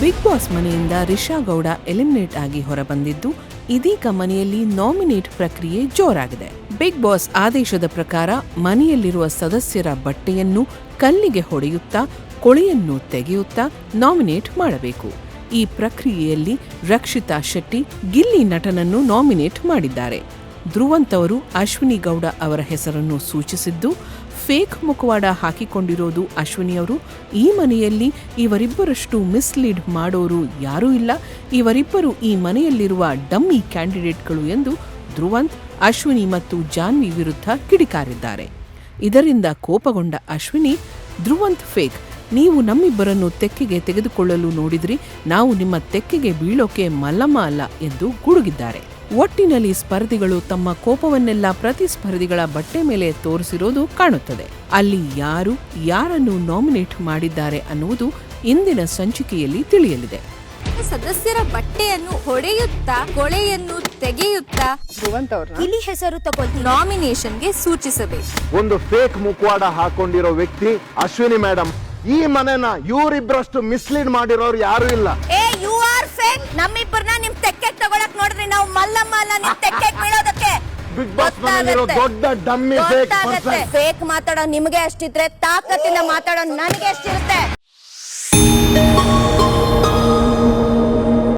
Big boss ಮನೆಯಿಂದ Risha Gowda eliminate ಆಗಿ ಹೊರಬಂದಿದ್ದು ಇದೀಗ ಮನೆಯಲ್ಲಿ ನಾಮಿನೇಟ್ ಪ್ರಕ್ರಿಯೆ ಜೋರಾಗಿದೆ. ಬಿಗ್ ಬಾಸ್ ಆದೇಶದ ಪ್ರಕಾರ ಮನೆಯಲ್ಲಿರುವ ಸದಸ್ಯರ ಬಟ್ಟೆಯನ್ನು ಕಲ್ಲಿಗೆ ಹೊಡೆಯುತ್ತಾ, ಕೊಳೆಯನ್ನು ತೆಗೆಯುತ್ತಾ ನಾಮಿನೇಟ್ ಮಾಡಬೇಕು. ಈ ಪ್ರಕ್ರಿಯೆಯಲ್ಲಿ ರಕ್ಷಿತಾ ಶೆಟ್ಟಿ ಗಿಲ್ಲಿ ನಟನನ್ನು ನಾಮಿನೇಟ್ ಮಾಡಿದ್ದಾರೆ. ಧ್ರುವಂತ್ ಅವರು ಅಶ್ವಿನಿ ಗೌಡ ಅವರ ಹೆಸರನ್ನು ಸೂಚಿಸಿದ್ದು, ಫೇಕ್ ಮುಖವಾಡ ಹಾಕಿಕೊಂಡಿರೋದು ಅಶ್ವಿನಿ ಅವರು. ಈ ಮನೆಯಲ್ಲಿ ಇವರಿಬ್ಬರಷ್ಟು ಮಿಸ್ಲೀಡ್ ಮಾಡೋರು ಯಾರೂ ಇಲ್ಲ. ಇವರಿಬ್ಬರು ಈ ಮನೆಯಲ್ಲಿರುವ ಡಮ್ಮಿ ಕ್ಯಾಂಡಿಡೇಟ್ಗಳು ಎಂದು ಧ್ರುವಂತ್, ಅಶ್ವಿನಿ ಮತ್ತು ಜಾನ್ವಿ ವಿರುದ್ಧ ಕಿಡಿಕಾರಿದ್ದಾರೆ. ಇದರಿಂದ ಕೋಪಗೊಂಡ ಅಶ್ವಿನಿ, ಧ್ರುವಂತ್ ಫೇಕ್, ನೀವು ನಮ್ಮಿಬ್ಬರನ್ನು ತೆಕ್ಕೆಗೆ ತೆಗೆದುಕೊಳ್ಳಲು ನೋಡಿದ್ರಿ. ನಾವು ನಿಮ್ಮ ತೆಕ್ಕೆಗೆ ಬೀಳೋಕೆ ಮಲ್ಲಮ್ಮ ಅಲ್ಲ ಎಂದು ಗುಡುಗಿದ್ದಾರೆ. ಒಟ್ಟಿನಲ್ಲಿ ಸ್ಪರ್ಧಿಗಳು ತಮ್ಮ ಕೋಪವನ್ನೆಲ್ಲ ಪ್ರತಿಸ್ಪರ್ಧಿಗಳ ಬಟ್ಟೆ ಮೇಲೆ ತೋರಿಸಿರೋದು ಕಾಣುತ್ತದೆ. ಅಲ್ಲಿ ಯಾರು ಯಾರನ್ನು ನಾಮಿನೇಟ್ ಮಾಡಿದ್ದಾರೆ ಅನ್ನುವುದು ಇಂದಿನ ಸಂಚಿಕೆಯಲ್ಲಿ ತಿಳಿಯಲಿದೆ. ಸದಸ್ಯರ ಬಟ್ಟೆಯನ್ನು ಹೊಡೆಯುತ್ತಾ ಕೊಳೆಯನ್ನು ತೆಗೆಯುತ್ತಾ ಇಲ್ಲಿ ಹೆಸರು ತಗೊಳ್ತೀನಿ. ನಾಮಿನೇಷನ್ಗೆ ಸೂಚಿಸಬೇಕು. ಒಂದು ಫೇಕ್ ಮುಖವಾಡ ಹಾಕೊಂಡಿರೋ ವ್ಯಕ್ತಿ ಅಶ್ವಿನಿ ಮೇಡಮ್ ಈ ಮನೆನ ಇವರಿಬ್ಬರಷ್ಟು ಮಿಸ್ಲೀಡ್ ಮಾಡಿರೋರು ಯಾರು ಇಲ್ಲ. ನಮ್ಮಿಬ್ಬರನ್ನ ನಿಮ್ ತೆಕ್ಕೆ ತಗೊಳಕ್ ನೋಡ್ರಿ ನಾವು ಮಲ್ಲಮ್ಮ ಅಲ್ಲ ನಿಮ್ ತೆಕ್ಕೆ ಬೀಳೋದಕ್ಕೆ ಬಿಗ್ ಬಾಸ್ ಮನೆಯಲ್ಲಿರೋ ದೊಡ್ಡ ಡಮ್ಮಿ ಫೇಕ್ ಫೇಕ್ ಮಾತಾಡೋ ನಿಮ್ಗೆ ಅಷ್ಟಿದ್ರೆ ತಾಕತ್ತಿಂದ ಮಾತಾಡೋ ನನಗೆ ಎಷ್ಟಿರುತ್ತೆ